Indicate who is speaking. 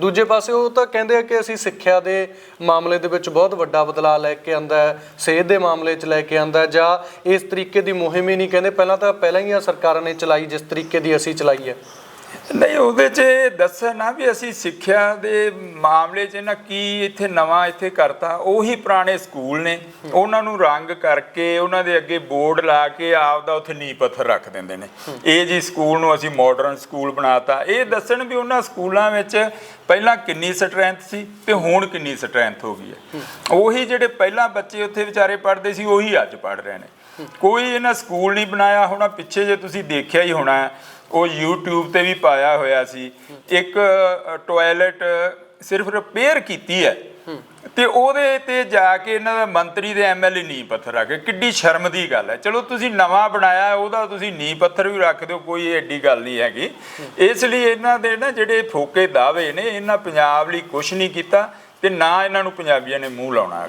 Speaker 1: ਦੂਜੇ ਪਾਸੇ ਉਹ ਤਾਂ ਕਹਿੰਦੇ ਆ ਕਿ ਅਸੀਂ ਸਿੱਖਿਆ ਦੇ ਮਾਮਲੇ ਦੇ ਵਿੱਚ ਬਹੁਤ ਵੱਡਾ ਬਦਲਾਅ ਲੈ ਕੇ ਆਂਦਾ ਹੈ, ਸਿਹਤ ਦੇ ਮਾਮਲੇ 'ਚ ਲੈ ਕੇ ਆਂਦਾ ਜਾਂ ਇਸ ਤਰੀਕੇ ਦੀ ਮੁਹਿੰਮ ਹੀ ਨਹੀਂ ਕਹਿੰਦੇ, ਪਹਿਲਾਂ ਤਾਂ ਪਹਿਲਾਂ ਹੀ ਆ ਸਰਕਾਰਾਂ ਨੇ ਚਲਾਈ, ਜਿਸ ਤਰੀਕੇ ਦੀ ਅਸੀਂ ਚਲਾਈ ਹੈ।
Speaker 2: ਨਹੀਂ, ਉਹਦੇ 'ਚ ਇਹ ਦੱਸਿਆ ਨਾ ਵੀ ਅਸੀਂ ਸਿੱਖਿਆ ਦੇ ਮਾਮਲੇ 'ਚ ਨਾ ਕੀ ਇੱਥੇ ਨਵਾਂ ਇੱਥੇ ਕਰਤਾ। ਉਹੀ ਪੁਰਾਣੇ ਸਕੂਲ ਨੇ। ਉਹਨਾਂ ਨੂੰ ਰੰਗ ਕਰਕੇ, ਉਹਨਾਂ ਦੇ ਅੱਗੇ ਬੋਰਡ ਲਾ ਕੇ ਆਪ ਦਾ ਉੱਥੇ ਨੀਂਹ ਪੱਥਰ ਰੱਖ ਦਿੰਦੇ ਨੇ। ਇਹ ਜੀ ਸਕੂਲ ਨੂੰ ਅਸੀਂ ਮਾਡਰਨ ਸਕੂਲ ਬਣਾਤਾ। ਇਹ ਦੱਸਣ ਵੀ ਉਹਨਾਂ ਸਕੂਲਾਂ ਵਿੱਚ ਪਹਿਲਾਂ ਕਿੰਨੀ ਸਟਰੈਂਥ ਸੀ ਤੇ ਹੁਣ ਕਿੰਨੀ ਸਟਰੈਂਥ ਹੋ ਗਈ ਹੈ। ਉਹੀ ਜਿਹੜੇ ਪਹਿਲਾਂ ਬੱਚੇ ਉੱਥੇ ਵਿਚਾਰੇ ਪੜ੍ਹਦੇ ਸੀ, ਉਹੀ ਅੱਜ ਪੜ੍ਹ ਰਹੇ ਨੇ। ਕੋਈ ਇਹਨਾਂ ਸਕੂਲ ਨਹੀਂ ਬਣਾਇਆ ਹੋਣਾ। ਪਿੱਛੇ ਜੇ ਤੁਸੀਂ ਦੇਖਿਆ ਹੀ ਹੋਣਾ ਉਹ YouTube ਤੇ ਵੀ ਪਾਇਆ ਹੋਇਆ ਸੀ। ਇੱਕ ਟਾਇਲਟ ਸਿਰਫ ਰਿਪੇਅਰ ਕੀਤੀ ਹੈ। ਤੇ ਉਹਦੇ ਤੇ ਜਾ ਕੇ ਇਹਨਾਂ ਦਾ ਮੰਤਰੀ ਦੇ ਐਮਐਲਏ ਨੀ ਪੱਥਰ ਰੱਖ ਕੇ ਕਿੱਡੀ ਸ਼ਰਮ ਦੀ ਗੱਲ ਹੈ। ਚਲੋ ਤੁਸੀਂ ਨਵਾਂ ਬਣਾਇਆ ਉਹਦਾ ਤੁਸੀਂ ਨੀ ਪੱਥਰ ਵੀ ਰੱਖ ਦਿਓ ਕੋਈ ਐਡੀ ਗੱਲ ਨਹੀਂ ਹੈਗੀ। ਇਸ ਲਈ ਇਹਨਾਂ ਦੇ ਨਾ ਜਿਹੜੇ ਫੋਕੇ ਦਾਅਵੇ ਨੇ ਇਹਨਾਂ ਪੰਜਾਬ ਲਈ ਕੁਝ ਨਹੀਂ ਕੀਤਾ ਤੇ ਨਾ ਇਹਨਾਂ ਨੂੰ ਪੰਜਾਬੀਆਂ ਨੇ ਮੂੰਹ ਲਾਉਣਾ